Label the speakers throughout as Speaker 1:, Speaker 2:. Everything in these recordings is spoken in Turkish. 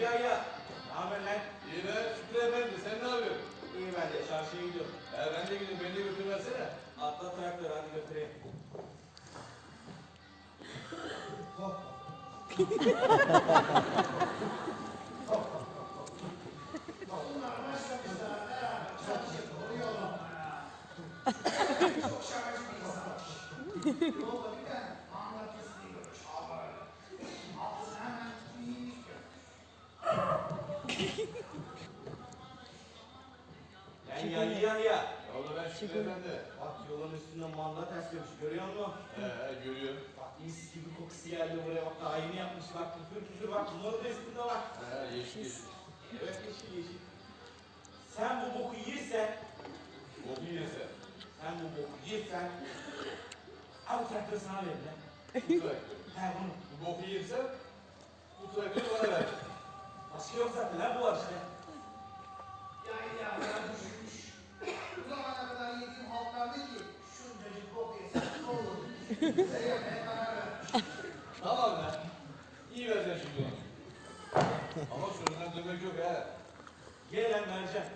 Speaker 1: Ya ya. Ne haber lan?
Speaker 2: İyi be Şükrü Efendi sen ne yapıyorsun?
Speaker 1: İyi ben de çarşıya gidiyorum.
Speaker 2: Ya ben de gideyim beni de götürversene.
Speaker 1: Atla traktör hadi götüreyim. Lan ya ya ya.
Speaker 2: Ya oğlum ben Şükrü Efendi.
Speaker 1: Bak yolun üstünde manda terslemiş görüyor musun?
Speaker 2: He görüyorum.
Speaker 1: Bak mis gibi kokusu geldi buraya bak daha yeni yapmış bak küfür küfür bak mor resminde bak.
Speaker 2: He yeşil.
Speaker 1: Evet yeşil yeşil. Sen bu boku yersen, yersen al traktörü sana verin lan.
Speaker 2: Bu traktör.
Speaker 1: He bunu.
Speaker 2: Bu boku yerse bu traktörü bana ver.
Speaker 1: Başka yok zaten lan bu var işte.
Speaker 3: Ya ya ya düşmüş. Bu zamana kadar yediğim halklar ne ki? Şuncacık bok yesem ne olur? Size yemeye karar vermiş.
Speaker 2: Tamam lan. İyi vereceksin şimdi onu. Ama şuradan dönmek yok he.
Speaker 1: Gel lan vereceğim.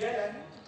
Speaker 1: 别人。